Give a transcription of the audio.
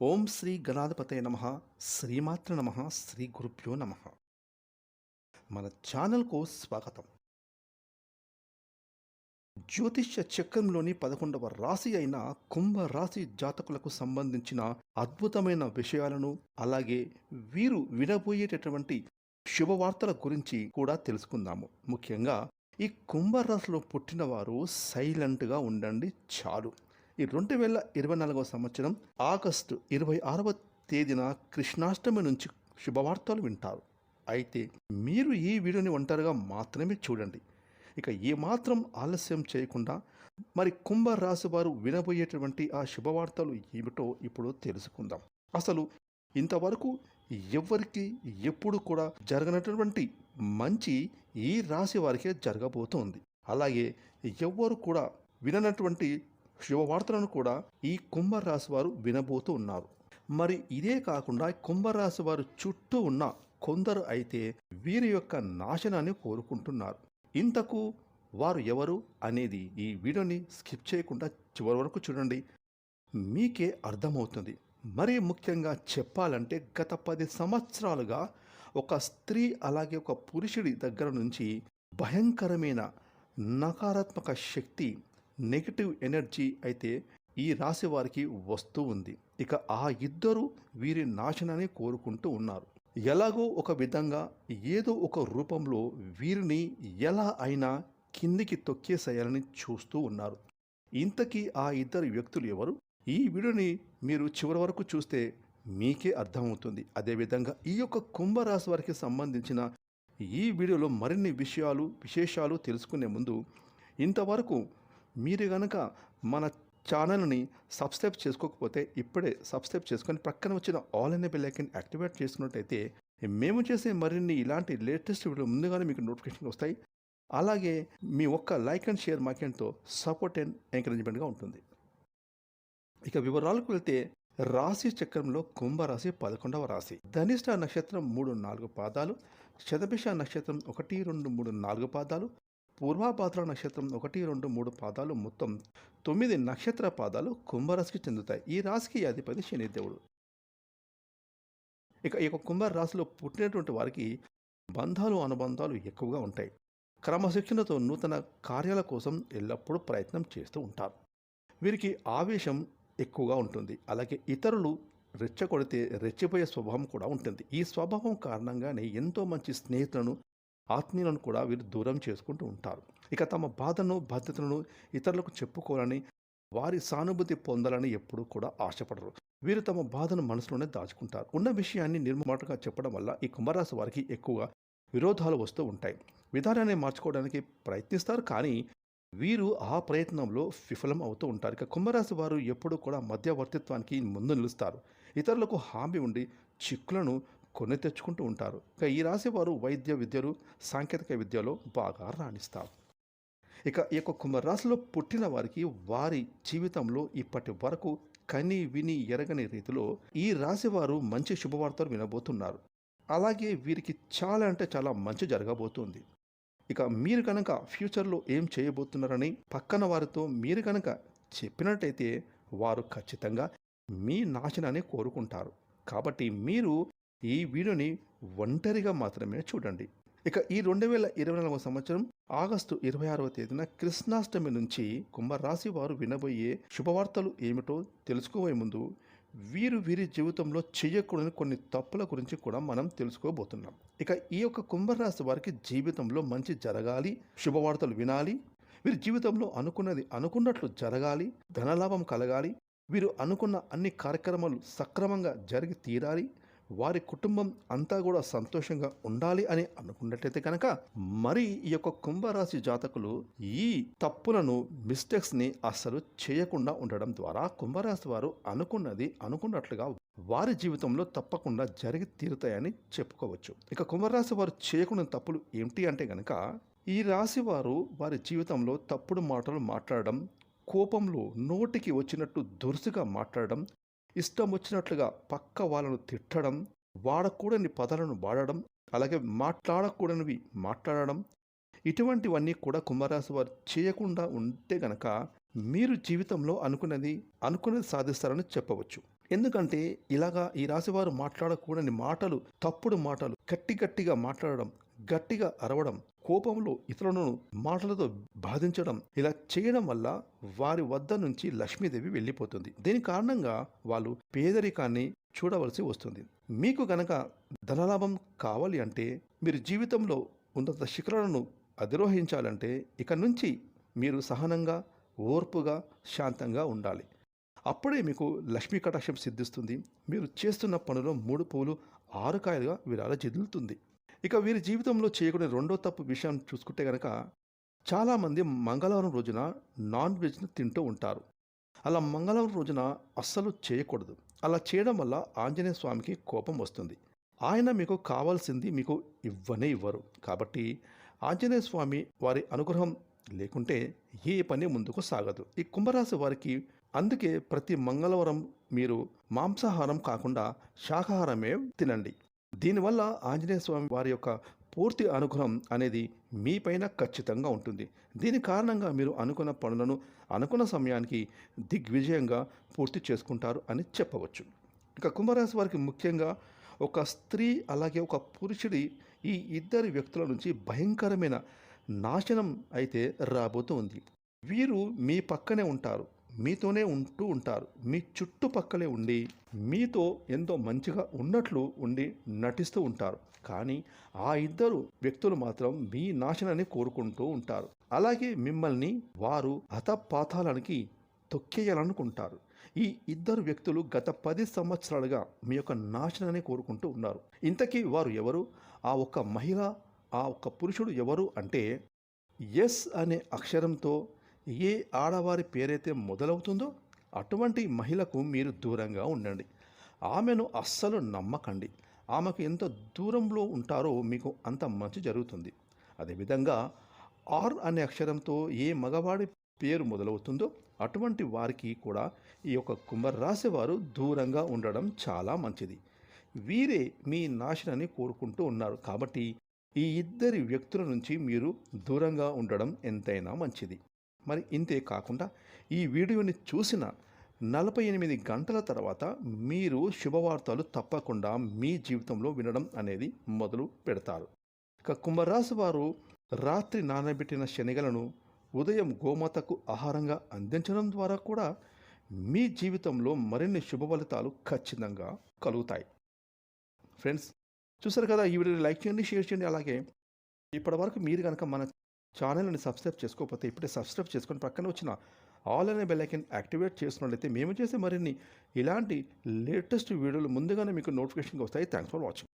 ఓం శ్రీ గణాధిపతయ నమ శ్రీమాత్ర నమ శ్రీ గురుభ్యో నమ. మన ఛానల్కు స్వాగతం. జ్యోతిష్య చక్రంలోని పదకొండవ రాశి అయిన కుంభ రాశి జాతకులకు సంబంధించిన అద్భుతమైన విషయాలను అలాగే వీరు వినబోయేటటువంటి శుభవార్తల గురించి కూడా తెలుసుకుందాము. ముఖ్యంగా ఈ కుంభరాశిలో పుట్టినవారు సైలెంట్గా ఉండండి చాలు. ఈ రెండు వేల ఇరవై నాలుగవ సంవత్సరం ఆగస్టు ఇరవై ఆరవ తేదీన కృష్ణాష్టమి నుంచి శుభవార్తలు వింటారు. అయితే మీరు ఈ వీడియోని ఒంటరిగా మాత్రమే చూడండి. ఇక ఏమాత్రం ఆలస్యం చేయకుండా మరి కుంభరాశి వారు వినబోయేటువంటి ఆ శుభవార్తలు ఏమిటో ఇప్పుడు తెలుసుకుందాం. అసలు ఇంతవరకు ఎవరికి ఎప్పుడు కూడా జరగనటువంటి మంచి ఈ రాశి వారికే జరగబోతోంది. అలాగే ఎవ్వరు కూడా విననటువంటి శుభవార్తలను కూడా ఈ కుంభరాశి వారు వినబోతూ ఉన్నారు. మరి ఇదే కాకుండా కుంభరాశి వారు చుట్టూ ఉన్న కొందరు అయితే వీరి యొక్క నాశనాన్ని కోరుకుంటున్నారు. ఇంతకు వారు ఎవరు అనేది ఈ వీడియోని స్కిప్ చేయకుండా చివరి వరకు చూడండి. మీకే అర్థమవుతుంది. మరీ ముఖ్యంగా చెప్పాలంటే గత పది సంవత్సరాలుగా ఒక స్త్రీ అలాగే ఒక పురుషుడి దగ్గర నుంచి భయంకరమైన నకారాత్మక శక్తి నెగిటివ్ ఎనర్జీ అయితే ఈ రాశి వారికి వస్తూ ఉంది. ఇక ఆ ఇద్దరు వీరి నాశనాన్ని కోరుకుంటూ ఉన్నారు. ఎలాగో ఒక విధంగా ఏదో ఒక రూపంలో వీరిని ఎలా అయినా కిందికి తొక్కేసేయాలని చూస్తూ ఉన్నారు. ఇంతకీ ఆ ఇద్దరు వ్యక్తులు ఎవరు? ఈ వీడియోని మీరు చివరి వరకు చూస్తే మీకే అర్థమవుతుంది. అదేవిధంగా ఈ యొక్క కుంభరాశి వారికి సంబంధించిన ఈ వీడియోలో మరిన్ని విషయాలు విశేషాలు తెలుసుకునే ముందు ఇంతవరకు మీరు కనుక మన ఛానల్ని సబ్స్క్రైబ్ చేసుకోకపోతే ఇప్పుడే సబ్స్క్రైబ్ చేసుకొని ప్రక్కన వచ్చిన ఆల్ అనే బెల్లైకన్ యాక్టివేట్ చేసుకున్నట్టయితే మేము చేసే మరిన్ని ఇలాంటి లేటెస్ట్ వీడియో ముందుగానే మీకు నోటిఫికేషన్ వస్తాయి. అలాగే మీ ఒక్క లైక్ అండ్ షేర్ మాకెంట్తో సపోర్ట్ అండ్ ఎంకరేజ్మెంట్గా ఉంటుంది. ఇక వివరాలకు వెళ్తే రాశి చక్రంలో కుంభరాశి పదకొండవ రాశి. ధనిష్ట నక్షత్రం మూడు నాలుగు పాదాలు శతభిష నక్షత్రం ఒకటి రెండు మూడు నాలుగు పాదాలు పూర్వాభాద్ర నక్షత్రం ఒకటి రెండు మూడు పాదాలు మొత్తం తొమ్మిది నక్షత్ర పాదాలు కుంభరాశికి చెందుతాయి. ఈ రాశికి అధిపతి శనిదేవుడు ఇక ఈ యొక్క కుంభ రాశిలో పుట్టినటువంటి వారికి బంధాలు అనుబంధాలు ఎక్కువగా ఉంటాయి. క్రమశిక్షణతో నూతన కార్యాల కోసం ఎల్లప్పుడూ ప్రయత్నం చేస్తూ ఉంటారు. వీరికి ఆవేశం ఎక్కువగా ఉంటుంది. అలాగే ఇతరులు రెచ్చగొడితే రెచ్చిపోయే స్వభావం కూడా ఉంటుంది. ఈ స్వభావం కారణంగానే ఎంతో మంచి స్నేహితులను ఆత్మీయులను కూడా వీరు దూరం చేసుకుంటూ ఉంటారు. ఇక తమ బాధను బాధ్యతలను ఇతరులకు చెప్పుకోవాలని వారి సానుభూతి పొందాలని ఎప్పుడూ కూడా ఆశపడరు. వీరు తమ బాధను మనసులోనే దాచుకుంటారు. ఉన్న విషయాన్ని నిర్మమాటగా చెప్పడం వల్ల ఈ కుంభరాశి వారికి ఎక్కువగా విరోధాలు వస్తూ ఉంటాయి. విధానాన్ని మార్చుకోవడానికి ప్రయత్నిస్తారు కానీ వీరు ఆ ప్రయత్నంలో విఫలం అవుతూ ఉంటారు. ఇక కుంభరాశి వారు ఎప్పుడూ కూడా మధ్యవర్తిత్వానికి ముందు నిలుస్తారు. ఇతరులకు హామీ ఉండి చిక్కులను కొని తెచ్చుకుంటూ ఉంటారు. ఇక ఈ రాశి వారు వైద్య విద్యలు సాంకేతిక విద్యలో బాగా రాణిస్తారు. ఇక ఈ యొక్క కుంభరాశిలో పుట్టిన వారికి వారి జీవితంలో ఇప్పటి వరకు కని విని ఎరగని రీతిలో ఈ రాశి వారు మంచి శుభవార్తలు వినబోతున్నారు. అలాగే వీరికి చాలా అంటే చాలా మంచి జరగబోతుంది. ఇక మీరు కనుక ఫ్యూచర్లో ఏం చేయబోతున్నారని పక్కన వారితో మీరు కనుక చెప్పినట్టయితే వారు ఖచ్చితంగా మీ నాశనాన్ని కోరుకుంటారు. కాబట్టి మీరు ఈ వీడియోని ఒంటరిగా మాత్రమే చూడండి. ఇక ఈ రెండు వేల ఇరవై నాలుగవ సంవత్సరం ఆగస్టు ఇరవై ఆరవ తేదీన కృష్ణాష్టమి నుంచి కుంభరాశి వారు వినబోయే శుభవార్తలు ఏమిటో తెలుసుకోబోయే ముందు వీరు వీరి జీవితంలో చేయకూడని కొన్ని తప్పుల గురించి కూడా మనం తెలుసుకోబోతున్నాం. ఇక ఈ యొక్క కుంభరాశి వారికి జీవితంలో మంచి జరగాలి శుభవార్తలు వినాలి వీరి జీవితంలో అనుకున్నది అనుకున్నట్లు జరగాలి ధనలాభం కలగాలి వీరు అనుకున్న అన్ని కార్యక్రమాలు సక్రమంగా జరిగి తీరాలి వారి కుటుంబం అంతా కూడా సంతోషంగా ఉండాలి అని అనుకున్నట్లయితే కనుక మరి ఈ యొక్క కుంభరాశి జాతకులు ఈ తప్పులను మిస్టేక్స్ని అస్సలు చేయకుండా ఉండడం ద్వారా కుంభరాశి వారు అనుకున్నది అనుకున్నట్లుగా వారి జీవితంలో తప్పకుండా జరిగి తీరుతాయని చెప్పుకోవచ్చు. ఇక కుంభరాశి వారు చేయకుండా తప్పులు ఏమిటి అంటే కనుక ఈ రాశి వారు వారి జీవితంలో తప్పుడు మాటలు మాట్లాడడం కోపంలో నోటికి వచ్చినట్టు దురుసుగా మాట్లాడడం ఇష్టం వచ్చినట్లుగా పక్క వాళ్ళను తిట్టడం వాడకూడని పదాలను వాడడం అలాగే మాట్లాడకూడనివి మాట్లాడడం ఇటువంటివన్నీ కూడా కుంభరాశి వారు చేయకుండా ఉంటే గనక మీరు జీవితంలో అనుకున్నది అనుకున్నది సాధిస్తారని చెప్పవచ్చు. ఎందుకంటే ఇలాగా ఈ రాశివారు మాట్లాడకూడని మాటలు తప్పుడు మాటలు గట్టి గట్టిగా మాట్లాడడం గట్టిగా అరవడం కోపంలో ఇతరులను మాటలతో బాధించడం ఇలా చేయడం వల్ల వారి వద్ద నుంచి లక్ష్మీదేవి వెళ్ళిపోతుంది. దీని కారణంగా వాళ్ళు పేదరికాన్ని చూడవలసి వస్తుంది. మీకు గనక ధనలాభం కావాలి అంటే మీరు జీవితంలో ఉన్నత శిఖరాలను అధిరోహించాలంటే ఇక నుంచి మీరు సహనంగా ఓర్పుగా శాంతంగా ఉండాలి. అప్పుడే మీకు లక్ష్మీ కటాక్షం సిద్ధిస్తుంది. మీరు చేస్తున్న పనిలో మూడు పూలు ఆరు కాయలుగా విరాల చెదులుతుంది ఇక వీరి జీవితంలో చేయకునే రెండో తప్పు విషయం చూసుకుంటే కనుక చాలామంది మంగళవారం రోజున నాన్ వెజ్ను తింటూ ఉంటారు. అలా మంగళవారం రోజున అస్సలు చేయకూడదు. అలా చేయడం వల్ల ఆంజనేయ స్వామికి కోపం వస్తుంది. ఆయన మీకు కావాల్సింది మీకు ఇవ్వనే ఇవ్వరు. కాబట్టి ఆంజనేయ స్వామి వారి అనుగ్రహం లేకుంటే ఏ పని ముందుకు సాగదు. ఈ కుంభరాశి వారికి అందుకే ప్రతి మంగళవారం మీరు మాంసాహారం కాకుండా శాకాహారమే తినండి. దీనివల్ల ఆంజనేయ స్వామి వారి యొక్క పూర్తి అనుగ్రహం అనేది మీపైన ఖచ్చితంగా ఉంటుంది. దీని కారణంగా మీరు అనుకున్న పనులను అనుకున్న సమయానికి దిగ్విజయంగా పూర్తి చేసుకుంటారు అని చెప్పవచ్చు. ఇక కుంభరాశి వారికి ముఖ్యంగా ఒక స్త్రీ అలాగే ఒక పురుషుడి ఈ ఇద్దరి వ్యక్తుల నుంచి భయంకరమైన నాశనం అయితే రాబోతూ ఉంది. వీరు మీ పక్కనే ఉంటారు. మీతోనే ఉంటూ ఉంటారు. మీ చుట్టుపక్కలే ఉండి మీతో ఎంతో మంచిగా ఉన్నట్లు ఉండి నటిస్తూ ఉంటారు. కానీ ఆ ఇద్దరు వ్యక్తులు మాత్రం మీ నాశనాన్ని కోరుకుంటూ ఉంటారు. అలాగే మిమ్మల్ని వారు హతపాతాలనికి తొక్కేయాలనుకుంటారు. ఈ ఇద్దరు వ్యక్తులు గత పది సంవత్సరాలుగా మీ యొక్క నాశనాన్ని కోరుకుంటూ ఉన్నారు. ఇంతకీ వారు ఎవరు? ఆ ఒక్క మహిళ ఆ ఒక్క పురుషుడు ఎవరు అంటే ఎస్ అనే అక్షరంతో ఏ ఆడవారి పేరైతే మొదలవుతుందో అటువంటి మహిళకు మీరు దూరంగా ఉండండి. ఆమెను అస్సలు నమ్మకండి. ఆమెకు ఎంత దూరంలో ఉంటారో మీకు అంత మంచి జరుగుతుంది. అదేవిధంగా ఆర్ అనే అక్షరంతో ఏ మగవాడి పేరు మొదలవుతుందో అటువంటి వారికి కూడా ఈ యొక్క కుంభరాశి వారు దూరంగా ఉండడం చాలా మంచిది. వీరే మీ నాశనాన్ని కోరుకుంటూ ఉన్నారు. కాబట్టి ఈ ఇద్దరి వ్యక్తుల నుంచి మీరు దూరంగా ఉండడం ఎంతైనా మంచిది. మరి ఇంతే కాకుండా ఈ వీడియోని చూసిన నలభై ఎనిమిది గంటల తర్వాత మీరు శుభవార్తలు తప్పకుండా మీ జీవితంలో వినడం అనేది మొదలు పెడతారు. ఇక కుంభరాశి వారు రాత్రి నానబెట్టిన శనగలను ఉదయం గోమాతకు ఆహారంగా అందించడం ద్వారా కూడా మీ జీవితంలో మరిన్ని శుభ ఫలితాలు ఖచ్చితంగా కలుగుతాయి. ఫ్రెండ్స్ చూసారు కదా ఈ వీడియోని లైక్ చేయండి షేర్ చేయండి అలాగే ఇప్పటివరకు మీరు కనుక మన ఛానల్ని సబ్స్క్రైబ్ చేసుకోకపోతే ఇప్పుడే సబ్స్క్రైబ్ చేసుకొని పక్కన వచ్చిన ఆల్ అనే బెల్లైకన్ యాక్టివేట్ చేసినట్లయితే మేము చేసే మరిన్ని ఇలాంటి లేటెస్ట్ వీడియోలు ముందుగానే మీకు నోటిఫికేషన్కి వస్తాయి. Thanks for watching